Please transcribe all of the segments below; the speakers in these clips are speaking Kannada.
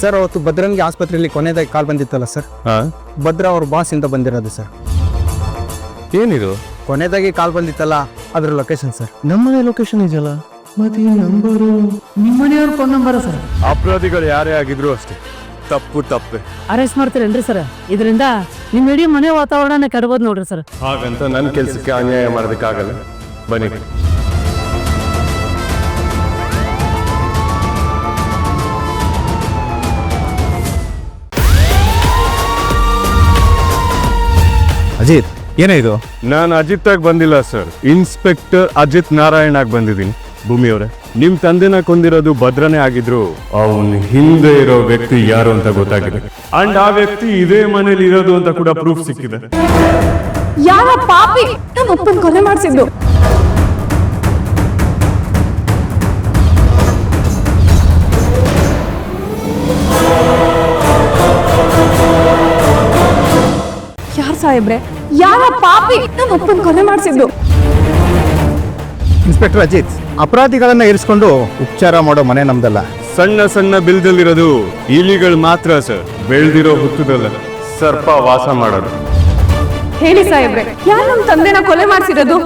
ಸರ್ ಅವತ್ತು ಭದ್ರನ್ಗೆ ಆಸ್ಪತ್ರೆಯಲ್ಲಿ ಕೊನೆಯದಾಗಿ ಕಾಲ್ ಬಂದಿತ್ತಲ್ಲ ಸರ್ ಹಾ. ಭದ್ರ ಅವ್ರ ಬಾಸ್ ಇಂದ ಬಂದಿರೋದು ಸರ್ ಏನಿದು? ಕೊನೆಯದಾಗಿ ಕಾಲ್ ಬಂದಿತ್ತಲ್ಲ ಅದ್ರ ಲೊಕೇಶನ್ ಸರ್ ನಮ್ಮನೆ ಲೊಕೇಶನ್ ಇದೆಯಲ್ಲ? ಮತ್ತೆ ನಂಬರ್ ನಂಬರು ನಿಮ್ಮನೆಯವ್ರ ಫೋನ್ ನಂಬರ್ ಸರ್ ಅಪರಾಧಿಗಳು ಯಾರೇ ಆಗಿದ್ರು ಅಷ್ಟೇ. ತಪ್ಪು ತಪ್ಪು. ಅರೆಸ್ಟ್ ಮಾಡ್ತೀರೇನ್ರಿ ಸರ್ ಇದರಿಂದ ನಿಮ್ಮ ಇಡೀ ಮನೆ ವಾತಾವರಣ ಕೆಡಬೋದು ನೋಡ್ರಿ ಸರ್ ಹಾಗಂತ ನನ್ನ ಕೆಲಸಕ್ಕೆ ಅನ್ಯಾಯ ಮಾಡೋದಕ್ಕಾಗಲ್ಲ. ಬನ್ನಿ. ಅಜಿತ್ ಏನೇ ಇದು? ನಾನು ಅಜಿತ್ ಆಗಿ ಬಂದಿಲ್ಲ ಸರ್. ಇನ್ಸ್ಪೆಕ್ಟರ್ ಅಜಿತ್ ನಾರಾಯಣ್ ಆಗಿ ಬಂದಿದ್ದೀನಿ. ಭೂಮಿಯವರೇ ನಿಮ್ ತಂದೆನ ಕೊಂದಿರೋದು ಭದ್ರನೇ ಆಗಿದ್ರು. ಅವನ್ ಹಿಂದೆ ಇರೋ ವ್ಯಕ್ತಿ ಯಾರು ಅಂತ ಗೊತ್ತಾಗಿದೆ. ಅಂಡ್ ಆ ವ್ಯಕ್ತಿ ಇದೇ ಮನೇಲಿ ಇರೋದು ಅಂತ ಕೂಡ ಪ್ರೂಫ್ ಸಿಕ್ಕಿದೆ. ಯಾವ ಪಾಪಿ? ನಮ್ಮ ಅಪ್ಪನ ಕೊಲೆ ಮಾಡಿಸಿದ್ದು. ಸಾಹೇಬ್ರೆ ಯಾವ ಪಾಪಿ ನಮ್ಮ ಅಪ್ಪನ ಕೊಲೆ ಮಾಡಿಸಿದ್ದು ಇನ್ಸ್ಪೆಕ್ಟರ್ ಅಜಿತ್ ಅಪರಾಧಿಗಳನ್ನ ಇರಿಸ್ಕೊಂಡು ಉಪಚಾರ ಮಾಡೋ ಮನೆ ನಮ್ದಲ್ಲ. ಸಣ್ಣ ಸಣ್ಣ ಬಿಲ್ದಲ್ಲಿರೋದು ಇಲಿಗಳು ಮಾತ್ರ ಸರ್. ಬೆಳ್ದಿರೋ ಹುತ್ತದಲ್ಲ. ಸರ್ಪ ವಾಸ ಮಾಡೋದು. ಹೇಳಿ ಸಾಹೇಬ್ರೆ ಯಾರು ನಮ್ಮ ತಂದೆನ ಕೊಲೆ ಮಾಡಿಸಿರೋದು?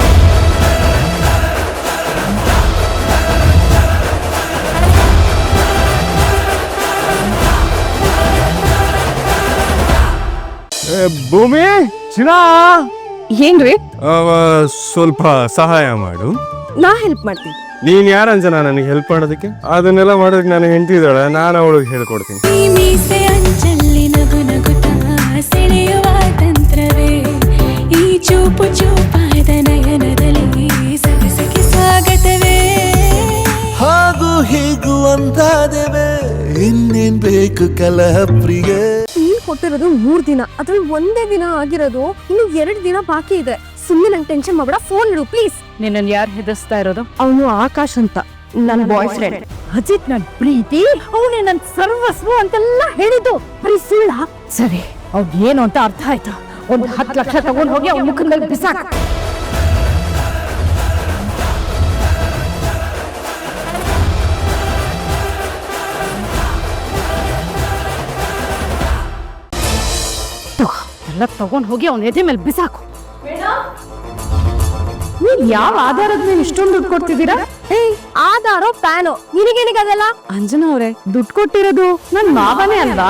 ಭೂಮಿ ಚಿನ್ನ? ಏನ್ರಿ? ಅವ, ಸ್ವಲ್ಪ ಸಹಾಯ ಮಾಡು. ನಾ ಹೆಲ್ಪ್ ಮಾಡ್ತೀನಿ. ನೀನ್ ಯಾರಂಜನ ನನಗೆ ಹೆಲ್ಪ್ ಮಾಡೋದಕ್ಕೆ? ಅದನ್ನೆಲ್ಲ ಮಾಡೋದಕ್ಕೆ ನಾನು ಹೆಂಡತಿ ಇದ್ದಾಳೆ ನಾನು ಅವಳಿಗೆ ಹೇಳ್ಕೊಡ್ತೀನಿ. ಚೂಪು ಚೂಪಾದ ನಯನದಲ್ಲಿ ಸಗಸಗೆ ಸ್ವಾಗತವೇ. ಹಾಗೂ ಹೀಗೂ ಅಂತಾದೆವೆ ಇನ್ನೇನ್ ಬೇಕು ಕಲಹ ಪ್ರಿಯೆ? ಕೊಟ್ಟಿರೋದು ಮೂರ್ ದಿನ. ಅದ್ರಲ್ಲಿ ಒಂದೇ ದಿನ ಆಗಿರೋದು ಇನ್ನು ಎರಡ್ ದಿನ ಬಾಕಿ ಇದೆ. ಸುಮ್ಮನೆ ನಂಗೆ ಟೆನ್ಷನ್ ಮಾಡ್ಬೇಡ. ಫೋನ್ ಇಡು ಪ್ಲೀಸ್ ನಿನ್ನನ್ ಯಾರು ಹೆದರ್ಸ್ತಾ ಇರೋದು? ಅವನು ಆಕಾಶ್ ಅಂತ ನನ್ನ ಬಾಯ್ ಫ್ರೆಂಡ್ ಅಜಿತ್ ನನ್ ಪ್ರೀತಿ? ಅವನೇ ನನ್ ಸರ್ವಸ್ವ ಅಂತೆಲ್ಲ ಹೇಳಿದ್ದು. ಬರೀ ಸುಳ್ಳ? ಸರಿ ಅವ್ನ್ ಏನು ಅಂತ ಅರ್ಥ ಆಯ್ತು? ಒಂದ್ ಹತ್ತು ಲಕ್ಷ ತಗೊಂಡ್ ಹೋಗಿ ಅವ್ನ ಮುಖದಲ್ಲಿ ಬಿಸಾಕ. ಎಲ್ಲ ತಗೊಂಡ್ ಹೋಗಿ ಅವನ ಎದೆ ಮೇಲೆ ಬಿಸಾಕು. ನೀವ್ ಯಾವ ಆಧಾರದ ಮೇಲೆ ಇಷ್ಟೊಂದು ದುಡ್ಡು ಕೊಡ್ತಿದ್ದೀರಾ? ಏಯ್ ಆಧಾರೋ ಪ್ಯಾನೋ? ಅದಲ್ಲ? ಅಂಜನಾ ಅವರೇ ದುಡ್ಡು ಕೊಟ್ಟಿರೋದು ನನ್ ಮಾವನೇ ಅಲ್ವಾ?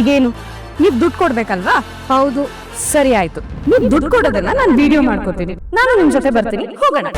ಈಗೇನು ನೀವ್ ದುಡ್ಡು ಕೊಡ್ಬೇಕಲ್ವಾ? ಹೌದು. ಸರಿ ಆಯ್ತು. ನೀವ್ ದುಡ್ಡು ಕೊಡೋದನ್ನ ನಾನು ವಿಡಿಯೋ ಮಾಡ್ಕೋತೀನಿ. ನಾನು ನಿಮ್ ಜೊತೆ ಬರ್ತೀನಿ. ಹೋಗೋಣ.